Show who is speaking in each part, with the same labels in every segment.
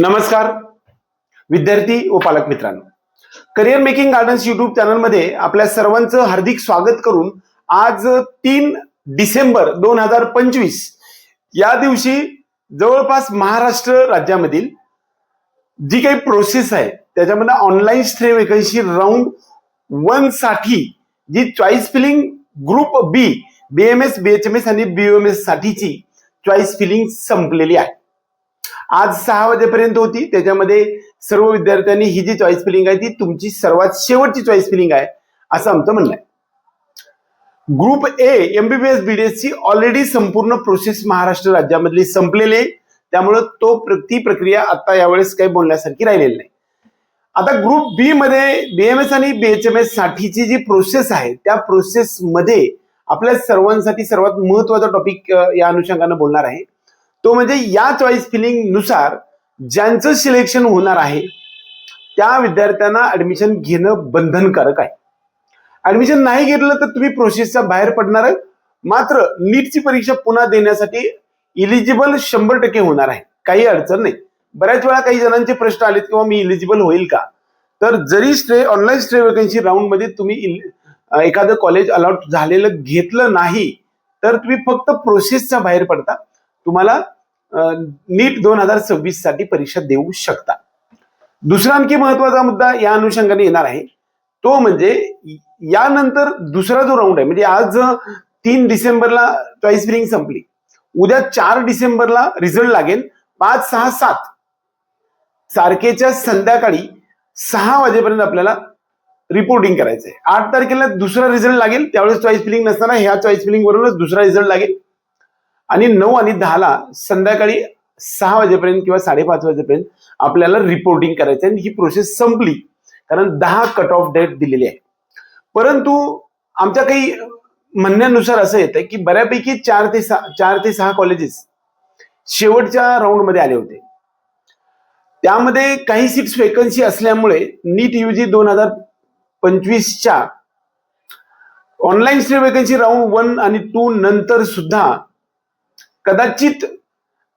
Speaker 1: नमस्कार. विद्यार्थी व पालक मित्रांनो. करिअर मेकिंग गार्डन्स युट्यूब चॅनलमध्ये आपल्या सर्वांचं हार्दिक स्वागत करून आज तीन डिसेंबर दोन हजार पंचवीस या दिवशी जवळपास महाराष्ट्र राज्यामधील जी काही प्रोसेस आहे त्याच्यामध्ये ऑनलाईन स्ट्रे वेकन्सी राऊंड वनसाठी जी choice filling group B BMS BHMS आणि बीएमएस साठीची चॉईस फिलिंग संपलेली आहे. आज सहा वाजेपर्यंत होती. त्याच्यामध्ये सर्व विद्यार्थ्यांनी ही जी चॉईस फिलिंग आहे ती तुमची सर्वात शेवटची चॉईस फिलिंग आहे असं आमचं म्हणणं आहे. ग्रुप ए एमबीबीएस बीडीएस ची ऑलरेडी संपूर्ण प्रोसेस महाराष्ट्र राज्यामधली संपलेली. त्यामुळे त्यामुळं तो प्र- ती प्रक्रिया आता यावेळेस काही बोलण्यासारखी राहिलेली नाही. आता ग्रुप बी मध्ये बीएमएस आणि बीएचएमएस साठीची जी प्रोसेस आहे त्या प्रोसेस मध्ये आपल्या सर्वांसाठी सर्वात महत्त्वाचा टॉपिक या अनुषंगानं बोलणार आहे. तो म्हणजे या चॉईस फिलिंगनुसार ज्यांचं सिलेक्शन होणार आहे त्या विद्यार्थ्यांना ऍडमिशन घेणं बंधनकारक आहे. ऍडमिशन नाही घेतलं तर तुम्ही प्रोसेसच्या बाहेर पडणार आहे. मात्र नीटची परीक्षा पुन्हा देण्यासाठी इलिजिबल शंभर टक्के होणार आहे. काही अडचण नाही. बऱ्याच वेळा काही जणांचे प्रश्न आलेत किंवा मी इलिजिबल होईल का? तर जरी स्ट्रे ऑनलाईन स्ट्रे वेकन्सी राऊंडमध्ये तुम्ही एखादं कॉलेज अलॉट झालेलं घेतलं नाही तर तुम्ही फक्त प्रोसेसच्या बाहेर पडता. तुम्हाला नीट दोन हजार सव्वीससाठी परीक्षा देऊ शकता. दुसरा आणखी महत्त्वाचा मुद्दा या अनुषंगाने येणार आहे. तो म्हणजे यानंतर दुसरा जो राऊंड आहे म्हणजे आज तीन डिसेंबरला चॉईस फिरिंग संपली. उद्या चार डिसेंबरला रिझल्ट लागेल. पाच सहा सात. तारखेच्या संध्याकाळी सहा वाजेपर्यंत आपल्याला रिपोर्टिंग करायचं आहे आठ तारखेला दुसरा रिझल्ट लागेल त्यावेळेस चॉईस फिलिंग नसताना ह्या चॉईस फिलिंग बरोबरच दुसरा रिझल्ट लागेल. आणि नऊ आणि दहाला संध्याकाळी सहा वाजेपर्यंत किंवा साडेपाच वाजेपर्यंत आपल्याला रिपोर्टिंग करायचं आणि ही प्रोसेस संपली. कारण दहा कट ऑफ डेट दिलेली आहे. परंतु आमच्या काही म्हणण्यानुसार असं येतं की बऱ्यापैकी चार ते सहा चार ते सहा कॉलेजेस शेवटच्या राऊंडमध्ये आले होते. त्यामध्ये काही सीट्स वेकन्सी असल्यामुळे नीट यूजी दोन हजार पंचवीसच्या online stray vacancy round one आणि टू नंतर सुद्धा कदाचित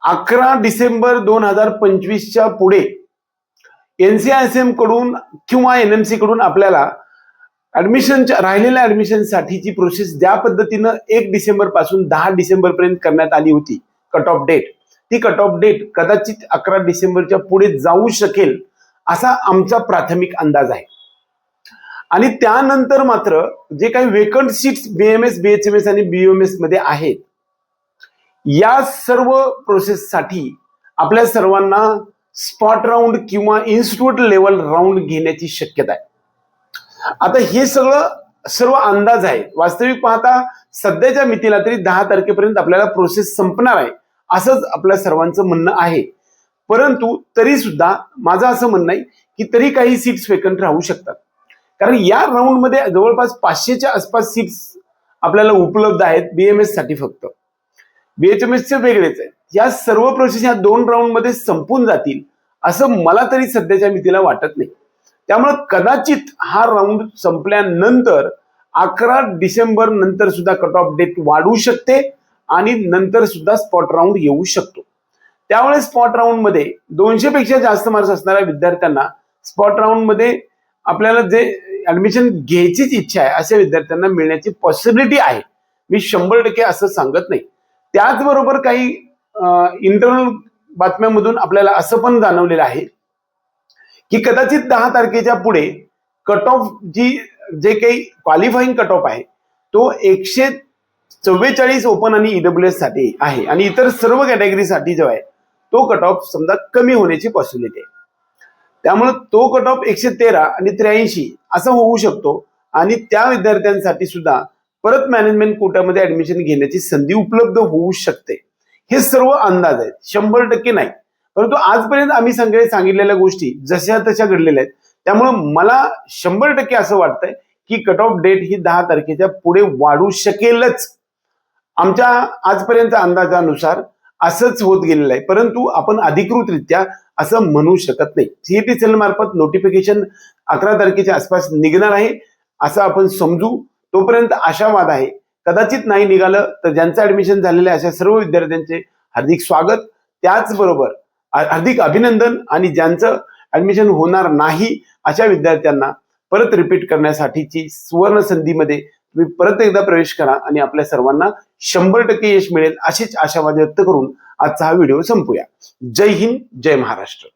Speaker 1: अकरा डिसेंबर दोन हजार पंचवीसच्या पुढे एनसीआयएसएमकडून किंवा एन एम सी कडून आपल्याला ऍडमिशनच्या राहिलेल्या ऍडमिशनसाठीची प्रोसेस ज्या पद्धतीनं एक डिसेंबरपासून दहा डिसेंबर पर्यंत करण्यात आली होती कट ऑफ डेट ती कट ऑफ डेट कदाचित अकरा डिसेंबरच्या पुढे जाऊ शकेल असा आमचा प्राथमिक अंदाज आहे. आणि त्यानंतर मात्र जे काही वेकंट सीट्स बीएमएस बीएचएमएस आणि बीएमएसमध्ये आहेत या सर्व प्रोसेससाठी आपल्या सर्वांना स्पॉट राऊंड किंवा इन्स्टिट्यूट लेवल राऊंड घेण्याची शक्यता आहे. आता हे सगळं सर्व अंदाज आहे. वास्तविक पाहता सध्याच्या मितीला तरी दहा तारखेपर्यंत आपल्याला प्रोसेस संपणार आहे असंच आपल्या सर्वांचं म्हणणं आहे. परंतु तरी सुद्धा माझं असं म्हणणं आहे की तरी काही सीट्स वेकंट राहू शकतात. कारण या राऊंडमध्ये जवळपास पाचशेच्या आसपास सीट्स आपल्याला उपलब्ध आहेत बीएमएससाठी फक्त. बीएचएमएसचे वेगळेच आहे या सर्व प्रोसेस या दोन राऊंडमध्ये संपून जातील असं मला तरी सध्याच्या मितीला वाटत नाही. त्यामुळे कदाचित हा राऊंड संपल्यानंतर अकरा डिसेंबर नंतर सुद्धा कट ऑफ डेट वाढू शकते आणि नंतर सुद्धा स्पॉट राऊंड येऊ शकतो. त्यामुळे स्पॉट राऊंडमध्ये दोनशे पेक्षा जास्त मार्क्स असणाऱ्या विद्यार्थ्यांना स्पॉट राऊंडमध्ये आपल्याला जे ऍडमिशन घ्यायचीच इच्छा आहे अशा विद्यार्थ्यांना मिळण्याची पॉसिबिलिटी आहे. मी शंभर टक्के असं सांगत नाही. त्याचबरोबर काही इंटरनल बातम्यांमधून आपल्याला असं पण जाणवलेलं आहे की कदाचित दहा तारखेच्या पुढे कट ऑफ जी जे काही क्वालिफाईंग कट ऑफ आहे तो एकशे चव्वेचाळीस ओपन आणि ईडब्ल्यू एससाठी आहे. आणि इतर सर्व कॅटेगरीसाठी जो आहे तो कट ऑफ समजा कमी होण्याची पॉसिबिलिटी आहे. त्यामुळे तो कट ऑफ एकशे तेरा आणि त्र्याऐंशी असा होऊ शकतो. आणि त्या विद्यार्थ्यांसाठी सुद्धा परत मॅनेजमेंट कोट्यामध्ये ऍडमिशन घेण्याची संधी उपलब्ध होऊ शकते. हे सर्व अंदाज आहेत. शंभर टक्के नाही. परंतु आजपर्यंत आम्ही सगळे सांगितलेल्या गोष्टी जशा तशा घडलेल्या आहेत. त्यामुळे मला शंभर टक्के असं वाटतंय की कट ऑफ डेट ही दहा तारखेच्या पुढे वाढू शकेलच. आमच्या आजपर्यंतच्या अंदाजानुसार असंच होत गेलेलं आहे. परंतु आपण अधिकृतरित्या असं म्हणू शकत नाही. सीईटी सेल मार्फत नोटिफिकेशन अकरा तारखेच्या आसपास निघणार आहे असं आपण समजू. तोपर्यंत आशावाद आहे. कदाचित नाही निघालं तर ज्यांचं ऍडमिशन झालेलं आहे अशा सर्व विद्यार्थ्यांचे हार्दिक स्वागत. त्याचबरोबर हार्दिक अभिनंदन आणि ज्यांचं ऍडमिशन होणार नाही अशा विद्यार्थ्यांना परत रिपीट करण्यासाठीची सुवर्ण संधीमध्ये तुम्ही परत एकदा प्रवेश करा आणि आपल्या सर्वांना शंभर टक्के यश मिळेल अशीच आशावाद व्यक्त करून आजचा हा व्हिडिओ संपूया. जय हिंद जय महाराष्ट्र.